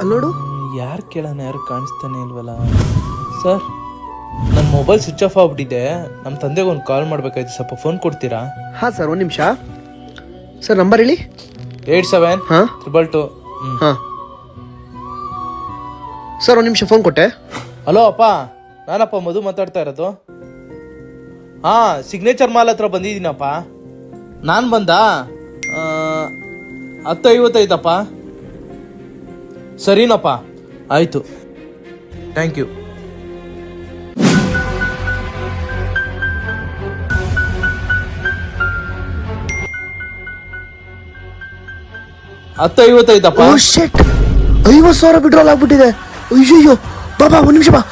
ನೋಡು. ಯಾರು ಕೇಳೋಣ ಯಾರು ಕಾಣಿಸ್ತಾನೆ ಇಲ್ವಲ್ಲ. ಸರ್ ನನ್ನ ಮೊಬೈಲ್ ಸ್ವಿಚ್ ಆಫ್ ಆಗ್ಬಿಟ್ಟಿದೆ. ನಮ್ಮ ತಂದೆಗೆ ಒಂದು ಕಾಲ್ ಮಾಡ್ಬೇಕಾಯ್ತು. ಸ್ವಲ್ಪ ಫೋನ್ ಕೊಡ್ತೀರಾ? ಹಾ ಸರ್ ಒಂದು ನಿಮಿಷ. ಸರ್ ನಂಬರ್ ಹೇಳಿ. ಏಯ್ಟ್ ಸೆವೆನ್ ಹಾಂ. Triple two. ಹಾಂ. ಸರ್ ಒಂದು ನಿಮಿಷ ಫೋನ್ ಕೊಟ್ಟೆ. ಹಲೋ ಅಪ್ಪ. ನಾನಪ್ಪ ಮಧು ಮಾತಾಡ್ತಾ ಇರೋದು. ಹಾಂ ಸಿಗ್ನೇಚರ್ ಮಾಲ್ ಹತ್ರ ಬಂದಿದ್ದೀನಪ್ಪ. ನಾನು ಬಂದ? ಹತ್ತು ಐವತ್ತೈತಪ್ಪ ಸರಿನಪ್ಪ. ಆಯ್ತು. ಥ್ಯಾಂಕ್ ಯು ಹತ್ತು ಐವತ್ತೈತಪ್ಪ ಓ ಶೆಟ್ ಐವತ್ತು ಸಾವಿರ ವಿಡ್ರಾಲ್ ಆಗ್ಬಿಟ್ಟಿದೆ ಅಯ್ಯೋ ಬಾ ಬಾ ಒಂದು ನಿಮಿಷ ಬಾ.